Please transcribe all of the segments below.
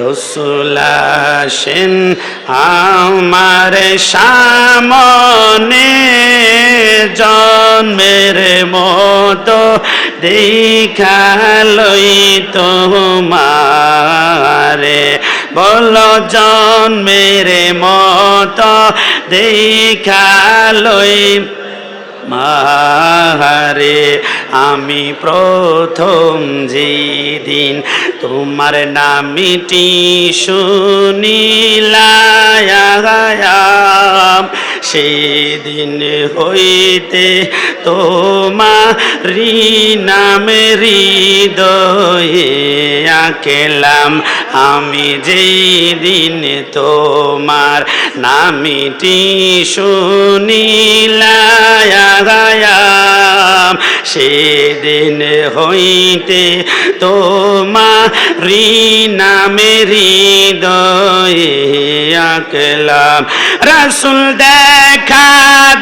রসুল আসেন আমার সামনে। জন্মের মতো দেখালই তোমারে। বলো জন্মের মতো দেখালই মাহারে আমি প্রথম যেদিন তোমার নামিটি শুনিলাম সেদিন হইতে তোমারি নামে হৃদয়ে আঁকেলাম। আমি যেই দিন তোমার নামিটি শুনিলাম সেদিন হইতে তোমারি নামে হৃদয়ে আঁকলাম। রসুল দেখা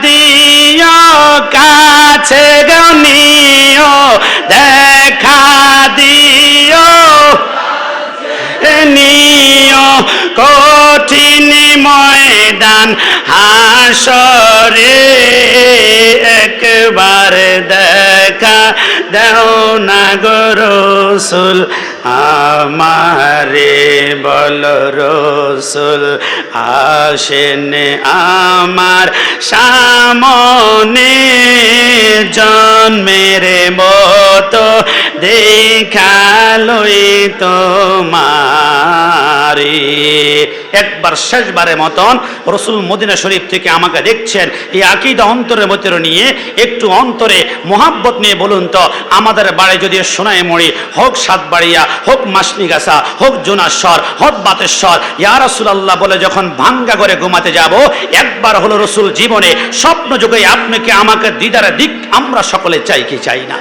দিও, কাছে গনিও, দেখা দিও। নিও কঠিন ময়দান, হাসরে একবার দেখা দেও না গো রসুল, আমারে বল রসুল, আসেন আমার সামনে জন্মের মতো দেখালই তোমারি একবার শেষবারের মতন রসুল মদিনা শরীফ থেকে আমাকে দেখছেন, এই আকিদা অন্তরের মধ্যে নিয়ে একটু অন্তরে মোহাব্বত নিয়ে বলুন তো, আমাদের বাড়ি যদি সোনায় মরি হোক সাতবাড়িয়া, হোক মাসনিগাছা, হোক জোনাশ্বর, হোক বাতেশ্বর, ইয়া রসুলাল্লাহ বলে যখন ভাঙ্গা করে ঘুমাতে যাব, একবার হলো রসুল জীবনে স্বপ্ন যুগে আপনাকে আমাকে দিদারে দিক আমরা সকলে চাই কি চাই না।